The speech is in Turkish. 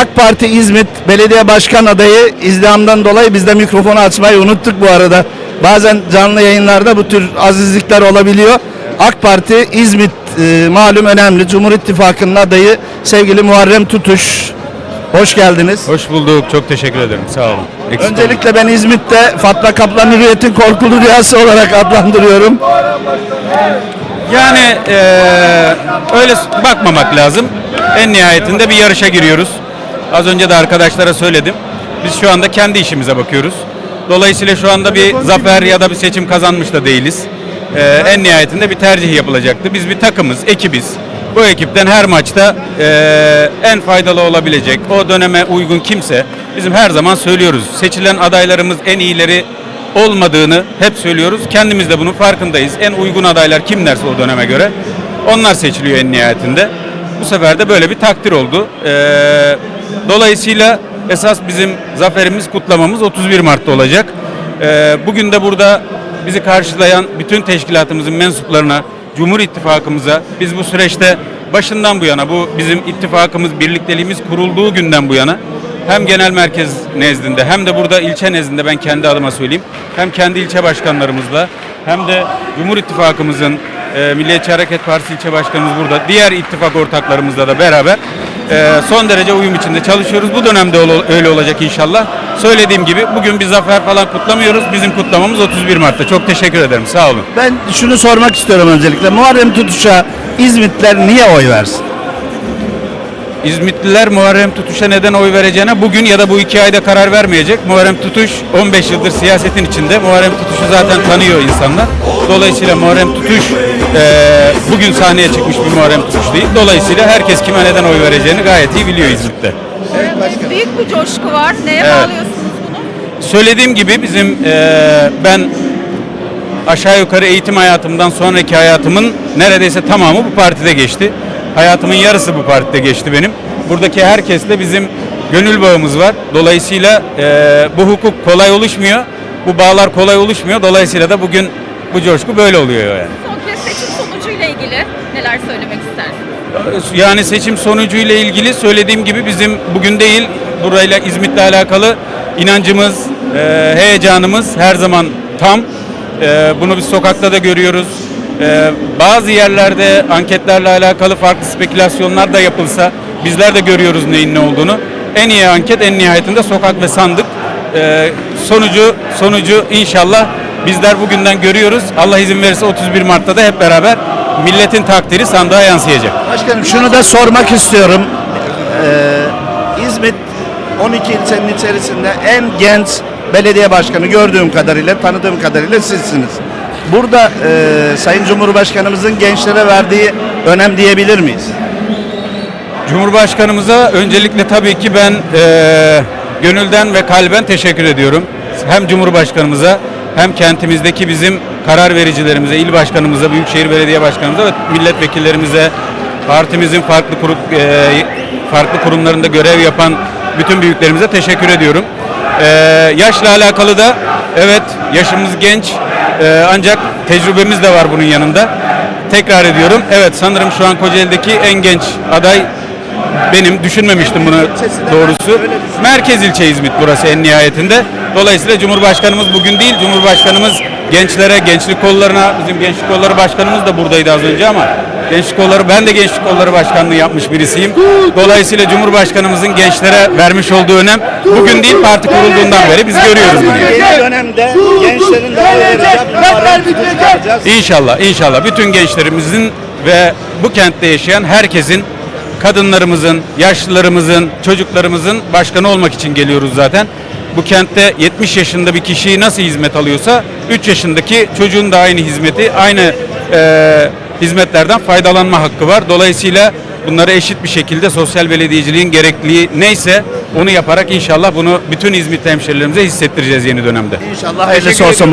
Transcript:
AK Parti İzmit Belediye Başkan adayı izdihamdan dolayı biz de mikrofonu açmayı unuttuk bu arada. Bazen canlı yayınlarda bu tür azizlikler olabiliyor. AK Parti İzmit e, malum önemli Cumhur İttifakı'nın adayı sevgili Muharrem Tutuş. Hoş geldiniz. Hoş bulduk. Çok teşekkür ederim. Sağ olun. Eksik. Öncelikle ben İzmit'te Fatma Kaplan Hürriyet'in korkulu rüyası olarak adlandırıyorum. yani eee, öyle bakmamak lazım. En nihayetinde bir yarışa giriyoruz. Az önce de arkadaşlara söyledim. Biz şu anda kendi işimize bakıyoruz. Dolayısıyla şu anda bir zafer ya da bir seçim kazanmış da değiliz. Eee, en nihayetinde bir tercih yapılacaktı. Biz bir takımız, ekibiz. Bu ekipten her maçta eee, en faydalı olabilecek, o döneme uygun kimse bizim her zaman söylüyoruz. Seçilen adaylarımız en iyileri olmadığını hep söylüyoruz. Kendimiz de bunun farkındayız. En uygun adaylar kimlerse o döneme göre onlar seçiliyor en nihayetinde. Bu sefer de böyle bir takdir oldu. Ee, dolayısıyla esas bizim zaferimiz, kutlamamız 31 Mart'ta olacak. Ee, bugün de burada bizi karşılayan bütün teşkilatımızın mensuplarına, Cumhur İttifakımıza, biz bu süreçte başından bu yana, bu bizim ittifakımız, birlikteliğimiz kurulduğu günden bu yana hem genel merkez nezdinde hem de burada ilçe nezdinde ben kendi adıma söyleyeyim. Hem kendi ilçe başkanlarımızla hem de Cumhur İttifakımızın e, Milliyetçi Hareket Partisi ilçe başkanımız burada. Diğer ittifak ortaklarımızla da beraber son derece uyum içinde çalışıyoruz. Bu dönemde öyle olacak inşallah. Söylediğim gibi bugün bir zafer falan kutlamıyoruz. Bizim kutlamamız 31 Mart'ta. Çok teşekkür ederim. Sağ olun. Ben şunu sormak istiyorum öncelikle. Muharrem Tutuş'a İzmitler niye oy versin? İzmitliler Muharrem Tutuş'a neden oy vereceğine bugün ya da bu iki ayda karar vermeyecek. Muharrem Tutuş 15 yıldır siyasetin içinde. Muharrem Tutuş'u zaten tanıyor insanlar. Dolayısıyla Muharrem Tutuş eee, bugün sahneye çıkmış bir Muharrem Tutuş değil. Dolayısıyla herkes kime neden oy vereceğini gayet iyi biliyor İzmit'te. Büyük bir coşku var. Neye Evet. bağlıyorsunuz bunu? Söylediğim gibi bizim eee, ben aşağı yukarı eğitim hayatımdan sonraki hayatımın neredeyse tamamı bu partide geçti. Hayatımın yarısı bu partide geçti benim. Buradaki herkesle bizim gönül bağımız var. Dolayısıyla eee, bu hukuk kolay oluşmuyor. Bu bağlar kolay oluşmuyor. Dolayısıyla da bugün bu coşku böyle oluyor yani. Son kez seçim sonucuyla ilgili neler söylemek istersiniz? Yani seçim sonucuyla ilgili söylediğim gibi bizim bugün değil burayla İzmit'le alakalı inancımız, e, heyecanımız her zaman tam. E, bunu biz sokakta da görüyoruz. E, bazı yerlerde anketlerle alakalı farklı spekülasyonlar da yapılsa bizler de görüyoruz neyin ne olduğunu. En iyi anket en nihayetinde sokak ve sandık. E, sonucu sonucu inşallah bizler bugünden görüyoruz. Allah izin verirse 31 Mart'ta da hep beraber milletin takdiri sandığa yansıyacak. Başkanım şunu da sormak istiyorum. Ee, İzmit 12 ilçenin içerisinde en genç belediye başkanı gördüğüm kadarıyla, tanıdığım kadarıyla sizsiniz. Burada e, Sayın Cumhurbaşkanımızın gençlere verdiği önem diyebilir miyiz? Cumhurbaşkanımıza öncelikle tabii ki ben eee, gönülden ve kalben teşekkür ediyorum. Hem Cumhurbaşkanımıza hem kentimizdeki bizim karar vericilerimize, il başkanımıza, Büyükşehir Belediye Başkanımıza ve milletvekillerimize, partimizin farklı kurum, eee, farklı kurumlarında görev yapan bütün büyüklerimize teşekkür ediyorum. Eee, yaşla alakalı da evet yaşımız genç eee, ancak tecrübemiz de var bunun yanında. Tekrar ediyorum. Evet sanırım şu an Kocaeli'deki en genç aday benim düşünmemiştim bunu doğrusu. Merkez ilçe İzmit burası en nihayetinde. Dolayısıyla Cumhurbaşkanımız bugün değil, Cumhurbaşkanımız gençlere, gençlik kollarına, bizim gençlik kolları başkanımız da buradaydı az önce ama gençlik kolları, ben de gençlik kolları başkanlığı yapmış birisiyim. Dolayısıyla Cumhurbaşkanımızın gençlere vermiş olduğu önem bugün değil parti kurulduğundan beri biz görüyoruz bunu. Yeni dönemde gençlerin de oy vereceği bir Muharrem Tutuş yapacağız. İnşallah, inşallah bütün gençlerimizin ve bu kentte yaşayan herkesin, kadınlarımızın, yaşlılarımızın, çocuklarımızın başkanı olmak için geliyoruz zaten. Bu kentte 70 yaşında bir kişiyi nasıl hizmet alıyorsa 3 yaşındaki çocuğun da aynı hizmeti, aynı eee, hizmetlerden faydalanma hakkı var. Dolayısıyla bunları eşit bir şekilde sosyal belediyeciliğin gerekliliği neyse onu yaparak inşallah bunu bütün İzmit hemşerilerimize hissettireceğiz yeni dönemde. İnşallah hayırlısı olsun.